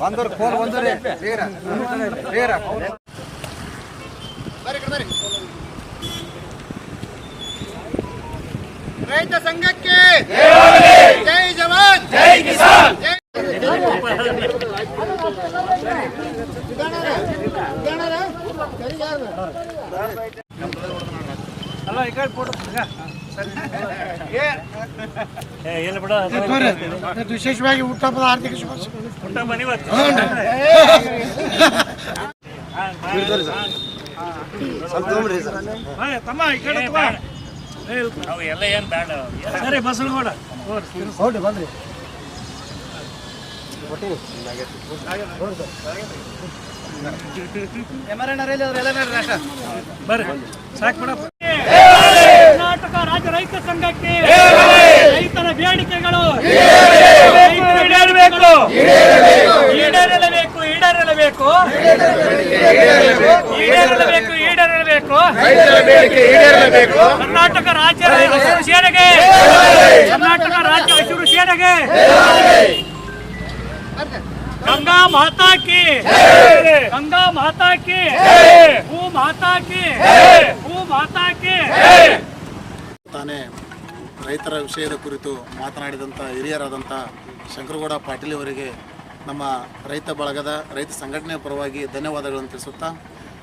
ಬಂದವ್ರು ಫೋನ್ ಬಂದವ್ರಿ ಬೇಗ ಬೇಗ ರೈತ ಸಂಘಕ್ಕೆ ಜೈ ಜವಾನ್. ಜೈ ಕಿಸಾನ್. ವಿಶೇಷವಾಗಿ ಹುಟ್ಟಹಬ್ಬದ ಆರ್ಥಿಕ ಶುಭಾಶಯ. ಸ್ವಲ್ಪ ತೊಗೊಂಡ್ರಿ ಸರ್. ತಮ್ಮ ಈ ಕಡೆ ತಮ್ಮ. ಸರಿ ಬಸವನಗೌಡ ಹೌದು ಬಂದ್ರಿ ಬರ್ರಿ ಸಾಕು ಬಿಡಪ್ಪ. ಕರ್ನಾಟಕ ರೈತ ಸಂಘಕ್ಕೆ ರೈತರ ಬೇಡಿಕೆಗಳು ಈಡೇರಲೇಬೇಕು ಈಡೇರಲೇಬೇಕು ಈಡೇರಲೇಬೇಕು ಈಡೇರಲೇಬೇಕು ಕರ್ನಾಟಕ ರಾಜ್ಯ ಹಸಿರು ಸೇನೆಗೆ ಕರ್ನಾಟಕ ರಾಜ್ಯ ಹಸಿರು ಸೇನೆಗೆ ಗಂಗಾ ಮಾತಾ ಕಿ. ಗಂಗಾ ಮಾತಾ ಕಿ. ಭೂ ಮಾತಾ ಕಿ. ಭೂ ಮಾತಾ ರೈತರ ವಿಷಯದ ಕುರಿತು ಮಾತನಾಡಿದಂಥ ಹಿರಿಯರಾದಂಥ ಶಂಕರಗೌಡ ಪಾಟೀಲ್ ಅವರಿಗೆ ನಮ್ಮ ರೈತ ಬಳಗದ, ರೈತ ಸಂಘಟನೆಯ ಪರವಾಗಿ ಧನ್ಯವಾದಗಳನ್ನು ತಿಳಿಸುತ್ತಾ,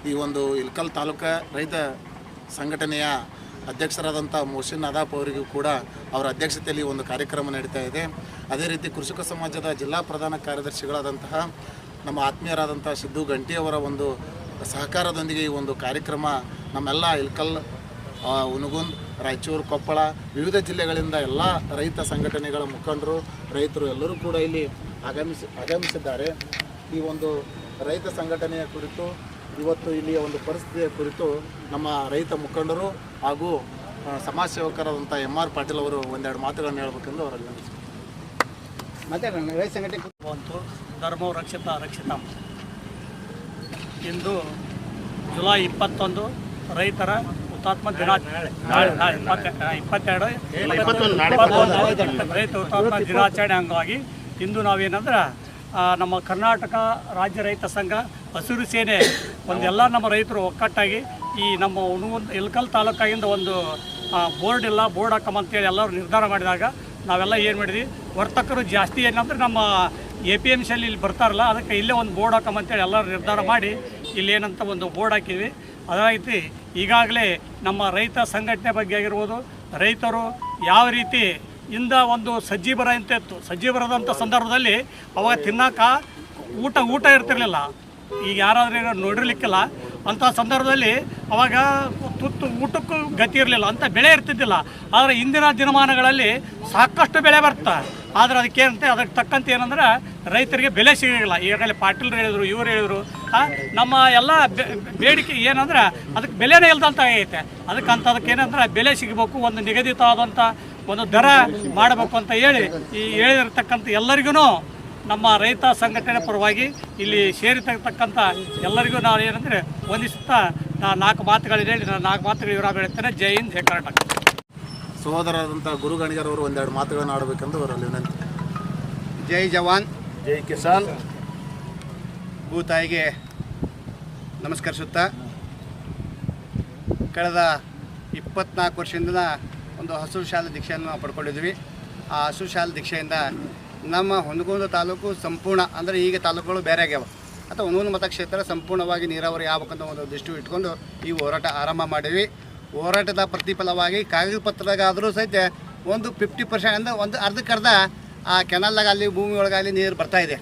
ಈ ಒಂದು ಇಲ್ಕಲ್ ತಾಲೂಕು ರೈತ ಸಂಘಟನೆಯ ಅಧ್ಯಕ್ಷರಾದಂಥ ಮೊಹಸಿನ್ ಅದಾಪ್ ಅವರಿಗೂ ಕೂಡ ಅವರ ಅಧ್ಯಕ್ಷತೆಯಲ್ಲಿ ಒಂದು ಕಾರ್ಯಕ್ರಮ ನಡೀತಾ ಇದೆ. ಅದೇ ರೀತಿ ಕೃಷಿಕ ಸಮಾಜದ ಜಿಲ್ಲಾ ಪ್ರಧಾನ ಕಾರ್ಯದರ್ಶಿಗಳಾದಂತಹ ನಮ್ಮ ಆತ್ಮೀಯರಾದಂಥ ಸಿದ್ದು ಗಂಟಿಯವರ ಒಂದು ಸಹಕಾರದೊಂದಿಗೆ ಈ ಒಂದು ಕಾರ್ಯಕ್ರಮ ನಮ್ಮೆಲ್ಲ ಇಲ್ಕಲ್ ಹುನಗುಂದ್ ರಾಯಚೂರು, ಕೊಪ್ಪಳ, ವಿವಿಧ ಜಿಲ್ಲೆಗಳಿಂದ ಎಲ್ಲ ರೈತ ಸಂಘಟನೆಗಳ ಮುಖಂಡರು, ರೈತರು ಎಲ್ಲರೂ ಕೂಡ ಇಲ್ಲಿ ಆಗಮಿಸಿ, ಆಗಮಿಸಿದ್ದಾರೆ. ಈ ಒಂದು ರೈತ ಸಂಘಟನೆಯ ಕುರಿತು, ಇವತ್ತು ಇಲ್ಲಿಯ ಒಂದು ಪರಿಸ್ಥಿತಿಯ ಕುರಿತು ನಮ್ಮ ರೈತ ಮುಖಂಡರು ಹಾಗೂ ಸಮಾಜ ಸೇವಕರಾದಂಥ ಎಂ ಆರ್ ಪಾಟೀಲ್ ಅವರು ಒಂದೆರಡು ಮಾತುಗಳನ್ನು ಹೇಳಬೇಕೆಂದು ಅವರಲ್ಲಿ. ಮತ್ತೆ ರೈತ ಸಂಘಟನೆ ಬಂತು. ಧರ್ಮೋ ರಕ್ಷಿತ ರಕ್ಷಿತ. ಇಂದು ಜುಲೈ ಇಪ್ಪತ್ತೊಂದು ರೈತರ ಹುತಾತ್ಮ ದಿನ ಇಪ್ಪತ್ತೆರಡು ರೈತ ಹುತಾತ್ಮ ದಿನಾಚರಣೆ ಅಂಗವಾಗಿ ಇಂದು ನಾವೇನಂದ್ರೆ ನಮ್ಮ ಕರ್ನಾಟಕ ರಾಜ್ಯ ರೈತ ಸಂಘ ಹಸಿರು ಸೇನೆ ಒಂದೆಲ್ಲ ನಮ್ಮ ರೈತರು ಒಕ್ಕಟ್ಟಾಗಿ ಈ ನಮ್ಮ ಎಲ್ಕಲ್ ಇಲ್ಕಲ್ ತಾಲೂಕಾಗಿಂದ ಒಂದು ಬೋರ್ಡ್ ಇಲ್ಲ ಬೋರ್ಡ್ ಹಾಕಮಂತೇಳಿ ಎಲ್ಲರೂ ನಿರ್ಧಾರ ಮಾಡಿದಾಗ ನಾವೆಲ್ಲ ಏನು ಮಾಡಿದ್ವಿ? ವರ್ತಕರು ಜಾಸ್ತಿ ಏನಂದ್ರೆ ನಮ್ಮ ಎ ಪಿ ಎಂ ಸಿಯಲ್ಲಿ ಇಲ್ಲಿ ಬರ್ತಾರಲ್ಲ ಅದಕ್ಕೆ ಇಲ್ಲೇ ಒಂದು ಬೋರ್ಡ್ ಹಾಕಮಂತೇಳಿ ಎಲ್ಲರೂ ನಿರ್ಧಾರ ಮಾಡಿ ಇಲ್ಲಿ ಏನಂತ ಒಂದು ಬೋರ್ಡ್ ಹಾಕಿದ್ವಿ. ಅದಾಯ್ತು ಈಗಾಗಲೇ ನಮ್ಮ ರೈತ ಸಂಘಟನೆ ಬಗ್ಗೆ ಆಗಿರ್ಬೋದು, ರೈತರು ಯಾವ ರೀತಿ ಇಂದ ಒಂದು ಸಜ್ಜಿ ಬರ ಅಂತ ಇತ್ತು ಸಜ್ಜಿ ಬರದಂಥ ಸಂದರ್ಭದಲ್ಲಿ ಅವಾಗ ತಿನ್ನಕ ಊಟ ಊಟ ಇರ್ತಿರ್ಲಿಲ್ಲ. ಈಗ ಯಾರಾದರೂ ನೋಡಿರ್ಲಿಕ್ಕಿಲ್ಲ ಅಂಥ ಸಂದರ್ಭದಲ್ಲಿ ಅವಾಗ ತುತ್ತು ಊಟಕ್ಕೂ ಗತಿ ಇರಲಿಲ್ಲ, ಅಂತ ಬೆಳೆ ಇರ್ತಿದ್ದಿಲ್ಲ. ಆದರೆ ಇಂದಿನ ದಿನಮಾನಗಳಲ್ಲಿ ಸಾಕಷ್ಟು ಬೆಳೆ ಬರ್ತಾ. ಆದರೆ ಅದಕ್ಕೇನಂತೆ, ಅದಕ್ಕೆ ತಕ್ಕಂತೆ ಏನಂದ್ರೆ ರೈತರಿಗೆ ಬೆಲೆ ಸಿಗಲಿಲ್ಲ ಈಗಾಗಲೇ ಪಾಟೀಲ್ ಹೇಳಿದ್ರು, ಇವ್ರು ಹೇಳಿದ್ರು ನಮ್ಮ ಎಲ್ಲ ಬೇಡಿಕೆ ಏನಂದ್ರೆ ಅದಕ್ಕೆ ಬೆಲೆನೇ ಇಲ್ದಂತ ಆಗೈತೆ. ಅದಕ್ಕೆ ಅಂತ ಅದಕ್ಕೆ ಏನಂದ್ರೆ ಬೆಲೆ ಸಿಗಬೇಕು, ಒಂದು ನಿಗದಿತವಾದಂಥ ಒಂದು ದರ ಮಾಡಬೇಕು ಅಂತ ಹೇಳಿ ಈ ಹೇಳಿರ್ತಕ್ಕಂಥ ಎಲ್ಲರಿಗೂ ನಮ್ಮ ರೈತ ಸಂಘಟನೆ ಪರವಾಗಿ ಇಲ್ಲಿ ಸೇರಿರ್ತಕ್ಕಂಥ ಎಲ್ಲರಿಗೂ ನಾನು ಏನಂದರೆ ವಂದಿಸುತ್ತಾ ನಾನು ನಾಲ್ಕು ಮಾತುಗಳು ಹೇಳಿ ನಾನು ನಾಲ್ಕು ಮಾತುಗಳು ವಿರಾಮ ಹೇಳ್ತೇನೆ. ಜೈ ಹಿಂದ್ ಜೈ ಕರ್ನಾಟಕ. ಸಹೋದರರಾದಂಥ ಗುರು ಗಣಿಗರವರು ಒಂದೆರಡು ಮಾತುಗಳನ್ನು ಆಡಬೇಕೆಂದು ಅವರಲ್ಲಿ ವಿನಂತಿ. ಜೈ ಜವಾನ್. ಜೈ ಕಿಸಾನ್. ಭೂತಾಯಿಗೆ ನಮಸ್ಕರಿಸುತ್ತಾ ಕಳೆದ ಇಪ್ಪತ್ನಾಲ್ಕು ವರ್ಷದಿಂದ ಒಂದು ಹಸಿರು ಶಾಲೆ ದೀಕ್ಷೆಯನ್ನು ನಾವು ಪಡ್ಕೊಂಡಿದ್ವಿ. ಆ ಹಸಿರು ಶಾಲೆ ದೀಕ್ಷೆಯಿಂದ ನಮ್ಮ ಹೊನಗುಂದ ತಾಲೂಕು ಸಂಪೂರ್ಣ, ಅಂದರೆ ಈಗ ತಾಲೂಕುಗಳು ಬೇರೆ ಆಗ್ಯಾವ. ಅಥವಾ ಒಂದೊಂದು ಮತಕ್ಷೇತ್ರ ಸಂಪೂರ್ಣವಾಗಿ ನೀರಾವರಿ ಆಗ್ಬೇಕಂತ ಒಂದು ದೃಷ್ಟಿ ಇಟ್ಕೊಂಡು ಈ ಹೋರಾಟ ಆರಂಭ ಮಾಡೀವಿ ಹೋರಾಟದ ಪ್ರತಿಫಲವಾಗಿ ಕಾಗದ ಪತ್ರದಾಗಾದರೂ ಸಹಿತ ಒಂದು ಫಿಫ್ಟಿ ಪರ್ಸೆಂಟ್ ಅಂದರೆ ಒಂದು ಅರ್ಧಕ್ಕರ್ಧ ಆ ಕೆನಲ್ದಾಗ ಅಲ್ಲಿ ಭೂಮಿ ಒಳಗಾಗಲಿ ನೀರು ಬರ್ತಾ ಇದೆ.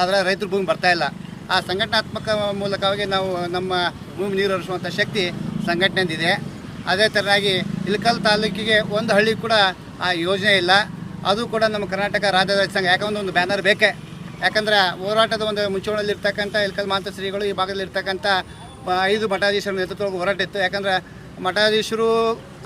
ಆದರೆ ರೈತರ ಭೂಮಿ ಬರ್ತಾ ಇಲ್ಲ. ಆ ಸಂಘಟನಾತ್ಮಕ ಮೂಲಕವಾಗಿ ನಾವು ನಮ್ಮ ಭೂಮಿ ನೀರು ಹರಿಸುವಂಥ ಶಕ್ತಿ ಸಂಘಟನೆಯಿಂದಿದೆ ಅದೇ ಥರನಾಗಿ ಇಳಕಲ್ ತಾಲೂಕಿಗೆ ಒಂದು ಹಳ್ಳಿ ಕೂಡ ಆ ಯೋಜನೆ ಇಲ್ಲ. ಅದು ಕೂಡ ನಮ್ಮ ಕರ್ನಾಟಕ ರಾಜ್ಯ ಸಂಘ. ಯಾಕಂದ್ರೆ ಒಂದು ಬ್ಯಾನರ್ ಬೇಕೆ. ಯಾಕಂದ್ರೆ ಹೋರಾಟದ ಒಂದು ಮುಂಚೂಣಿಯಲ್ಲಿ ಇರ್ತಕ್ಕಂಥ ಇಲ್ಕಲ್ ಮಾಂತ ಶ್ರೀಗಳು ಈ ಭಾಗದಲ್ಲಿ ಇರ್ತಕ್ಕಂಥ ಐದು ಮಠಾಧೀಶರ ನೇತೃತ್ವ ಹೋರಾಟ ಇತ್ತು ಯಾಕಂದ್ರೆ ಮಠಾಧೀಶರು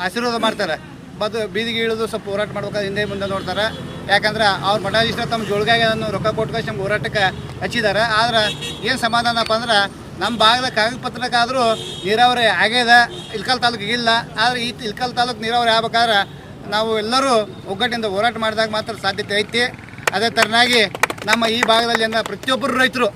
ಆಶೀರ್ವಾದ ಮಾಡ್ತಾರೆ. ಬದು ಬೀದಿಗೆ ಇಳಿದು ಸ್ವಲ್ಪ ಹೋರಾಟ ಮಾಡ್ಬೇಕಾದ್ರೆ ಹಿಂದೆ ಮುಂದೆ ನೋಡ್ತಾರೆ. ಯಾಕಂದ್ರೆ ಅವ್ರ ಮಠಾಧೀಶರು ತಮ್ಮ ಜೋಳಿಗಾಗಿ ಅದನ್ನು ರೊಕ್ಕ ಕೊಟ್ಕೊಂಡು ನಮ್ಮ ಹೋರಾಟಕ್ಕೆ ಹಚ್ಚಿದ್ದಾರೆ. ಆದ್ರೆ ಏನು ಸಮಾಧಾನಪ್ಪ ಅಂದ್ರೆ ನಮ್ಮ ಭಾಗದ ಕಾಗದ ಪತ್ರಕ್ಕಾದರೂ ನೀರಾವರಿ ಆಗ್ಯದ ಇಲ್ಕಲ್ ತಾಲೂಕಿಗೆ ಇಲ್ಲ. ಆದರೆ ಈ ಇಲ್ಕಲ್ ತಾಲೂಕು ನೀರಾವರಿ ಆಗ್ಬೇಕಾದ್ರೆ ನಾವು ಎಲ್ಲರೂ ಒಗ್ಗಟ್ಟಿಂದ ಹೋರಾಟ ಮಾಡಿದಾಗ ಮಾತ್ರ ಸಾಧ್ಯತೆ ಐತಿ. ಅದೇ ಥರನಾಗಿ ನಮ್ಮ ಈ ಭಾಗದಲ್ಲಿ ಪ್ರತಿಯೊಬ್ಬರು ರೈತರು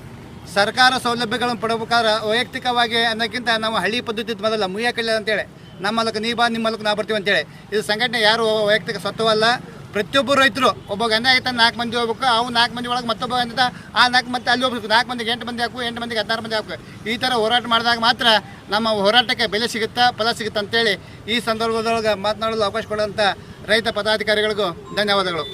ಸರ್ಕಾರ ಸೌಲಭ್ಯಗಳನ್ನು ಪಡಬೇಕಾದ್ರೆ ವೈಯಕ್ತಿಕವಾಗಿ ಅನ್ನೋಕ್ಕಿಂತ ನಾವು ಹಳ್ಳಿ ಪದ್ಧತಿ ಮೊದಲ ಮುಯ್ಯಕಲ್ಲ ಅಂತೇಳಿ. ನಮ್ಮ ಮೂಲಕ ನೀ ಬಾ, ನಿಮ್ಮ ಮೂಲಕ ನಾ ಬರ್ತೀವಿ ಅಂತೇಳಿ. ಇದು ಸಂಘಟನೆ ಯಾರು ವೈಯಕ್ತಿಕ ಸ್ವತ್ತವಲ್ಲ ಪ್ರತಿಯೊಬ್ಬರು ರೈತರು ಒಬ್ಬ ಗಂಡ ಆಯ್ತಾ ನಾಲ್ಕು ಮಂದಿ ಹೋಗ್ಬೇಕು, ಅವು ನಾಲ್ಕು ಮಂದಿ ಒಳಗೆ ಮತ್ತೊಬ್ಬ ಗಂಧ ಆ ನಾಲ್ಕು ಮಂದಿ ಅಲ್ಲಿ ಹೋಗ್ಬೇಕು. ನಾಲ್ಕು ಮಂದಿಗೆ ಎಂಟು ಮಂದಿ ಹಾಕು, ಎಂಟು ಮಂದಿಗೆ ಹದಿನಾರು ಮಂದಿ ಹಾಕು. ಈ ಥರ ಹೋರಾಟ ಮಾಡಿದಾಗ ಮಾತ್ರ ನಮ್ಮ ಹೋರಾಟಕ್ಕೆ ಬೆಲೆ ಸಿಗುತ್ತಾ, ಫಲ ಸಿಗುತ್ತಾ ಅಂತೇಳಿ ಈ ಸಂದರ್ಭದೊಳಗೆ ಮಾತನಾಡಲು ಅವಕಾಶ ಕೊಡುವಂಥ ರೈತ ಪದಾಧಿಕಾರಿಗಳಿಗೂ ಧನ್ಯವಾದಗಳು.